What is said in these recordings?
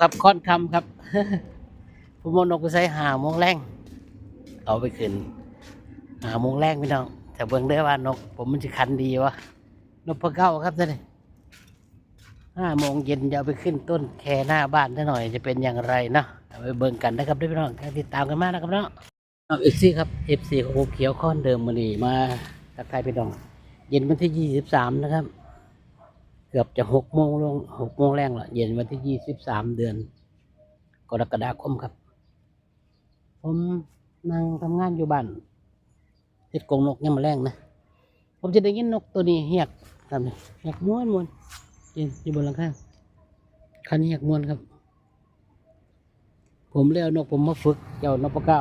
ครับค่อนคำครับผมเอานกไปใส่หาโมงแรงเอาไปขึ้นหาโมงแรงพี่น้องแต่เบิ่งได้ว่านก ผมมันจะคันดีวะนกพะเก้าครับท่านนี่ห้าโมงเย็นจะเอาไปขึ้นต้นแคหน้าบ้านท่าหน่อยจะเป็นอย่างไรเนาะเอาไปเบิ่งกันนะครับด้วยพี่น้องติดตามกันมากนะครับเนาะเอฟซีครับเอฟซีของผมเขียวค้อนเดิมมานี่มาทักทายพี่น้อง เย็นวันที่ยี่สิบสามนะครับ เกือบจะหกโมงลงหกโมงแรงละเย็นวันที่ยี่สิบสามเดือน กรกฎาคมครับ ผมนั่งทำงานอยู่บ้านเฮ็ดกงนกยังมาแรงนะ ผมจะได้ยินนกตัวนี้เฮียกครับนี่เฮียกม้วนม้วนยืนอยู่บนหลังคาคันเฮียกม้วนครับ ผมเลยเอานกผมมาฝึกเจ้านกปลาเก้า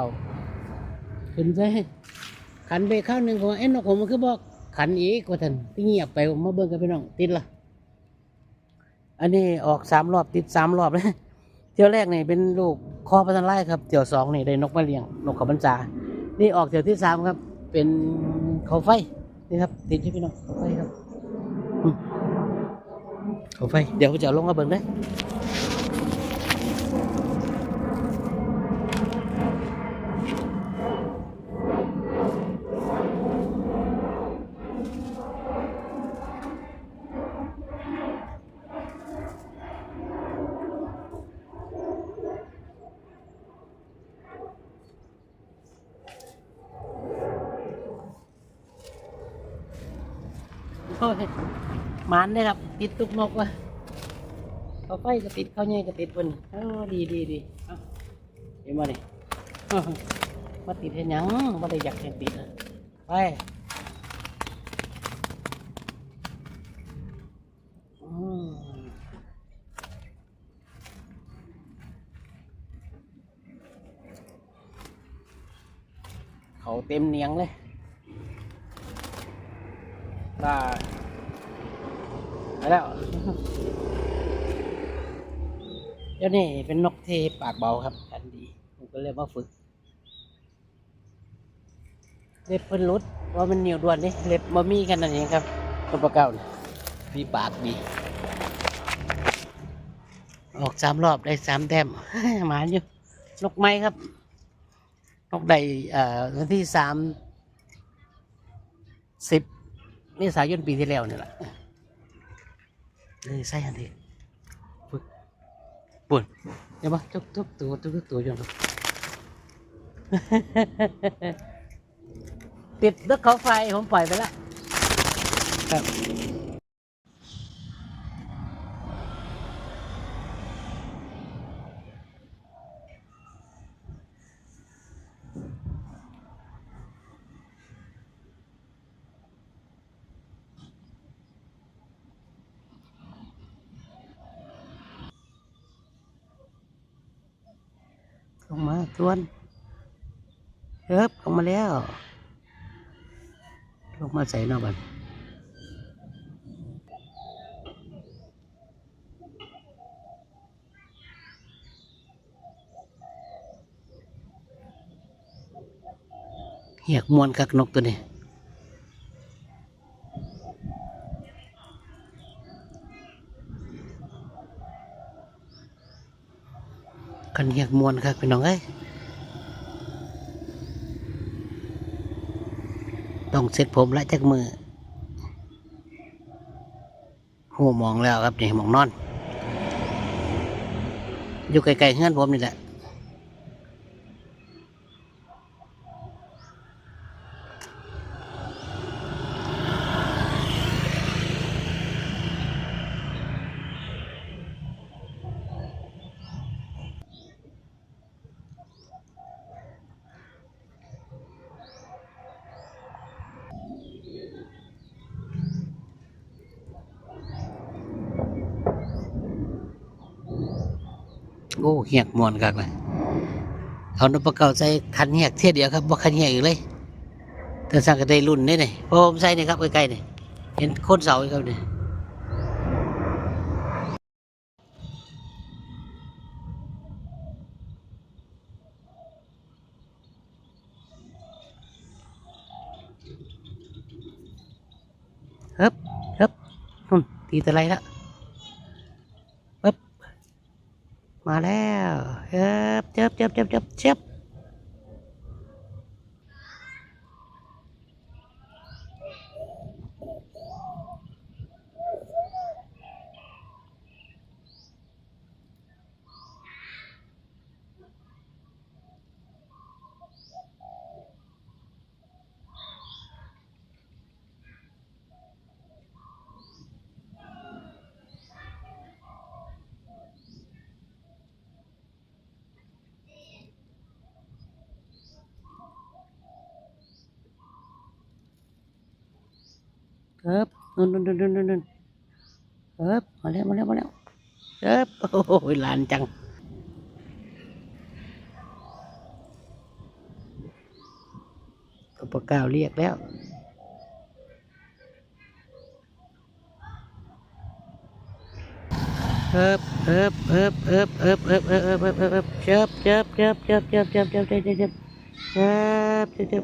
ขึ้นใส่ขันไปข้าวหนึ่งผมว่าเอ้นนกผมมันคือบอกขันอีกว่าท่านที่เงียบไปผมมาเบิ่งกันพี่น้องติดละ อันนี้ออกสามรอบติดสามรอบเลยเที่ยวแรกนี่เป็นลูกคอพันธุ์ไล่ครับเที่ยวสองนี่ได้นกมาเลี้ยงนกเขาบรรจา นี่ออกเที่ยวที่สามครับ เป็นเขาไฟนี่ครับ ติดใช่พี่น้องเขาไฟครับเขาไฟ เดี๋ยวผมจะเอาลงมาเบิ่งได้ โอ้ยหมันเลยครับ ติดตุกนกว่ะเขาไฟก็ติดเขาใหญ่ก็ติดบนเออดีดีดีเอาเห็นมาดิมาติดเห็นยังมาได้อยากเห็นติดไปเขาเต็มเนียงเลยตา แล้ว เดี๋ยวนี้เป็นนกเทปากเบาครับกันดีผมก็เลยมาฝึก เล็บเพิ่นรุดว่ามันเหนียวด้วนนี่เล็บมามีกันนั่นเองครับตัวปลาเก่าน่ะมีปากดี ออกสามรอบได้สามแต้มหมาอยู่นกไม้ครับ นกใดเอ่อวันที่สามสิบนี่สายนปีที่แล้วนี่แหละ เลยใส่ทันทีฝึกปุ่นเดี๋ยวมาทุบทุบตัวทุบทุกตัวจนติดรถเขาไฟผมปล่อยไปแล้วครับ ลงมาทวนเฮ้บลงมาแล้ว ลงมาใส่หน้าบันเหียกมวนกักนกตัวนี้ กันเหียกมวนครับพี่น้องเอ้ยต้องเซ็ตผมและจักมือหูมองแล้วครับนี่มองนอน อยู่ไกลๆเฮือนผมนี่แหละ อ้เหียกมวนกักเลยเอานกปลาเก่าใส่คันเหียกเทียเดียวครับบ่คันเหียกอีกเลยแต่สั่งก็ได้รุ่นนี่นี่เพราะผมใส่นี่ครับใกล้ๆนี่เห็นโคนเสาอีกครับนี่ฮึบฮึบนุ่นตีตะไลแล้วปึ๊บ มาแล้วเจ็บเจ็บเจ็บเจ็บเจ็บ เจ็บนู่นนู่นนู่นนู่นนู่นเจ็บมาแล้วมาแล้วมาแล้วเจ็บโอ้ยหลานจังก็ประกาวเรียกแล้วเอิบเอิบเอิบเอิบเอิบเอิบเอิบเอิบเอิบเอิบเอิบเจ็บเจ็บเจ็บเจ็บเจ็บเจ็บเจ็บเจ็บเจ็บเจ็บ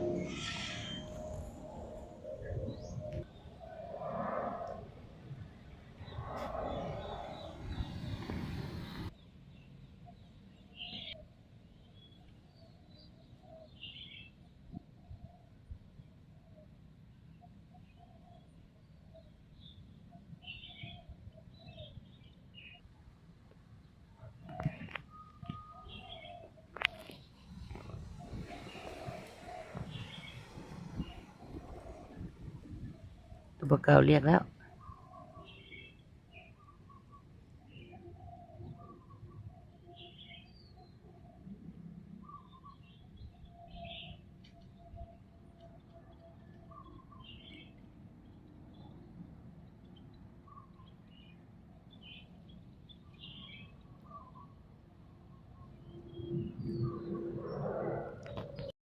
ตัวเก่าเรียกแล้ว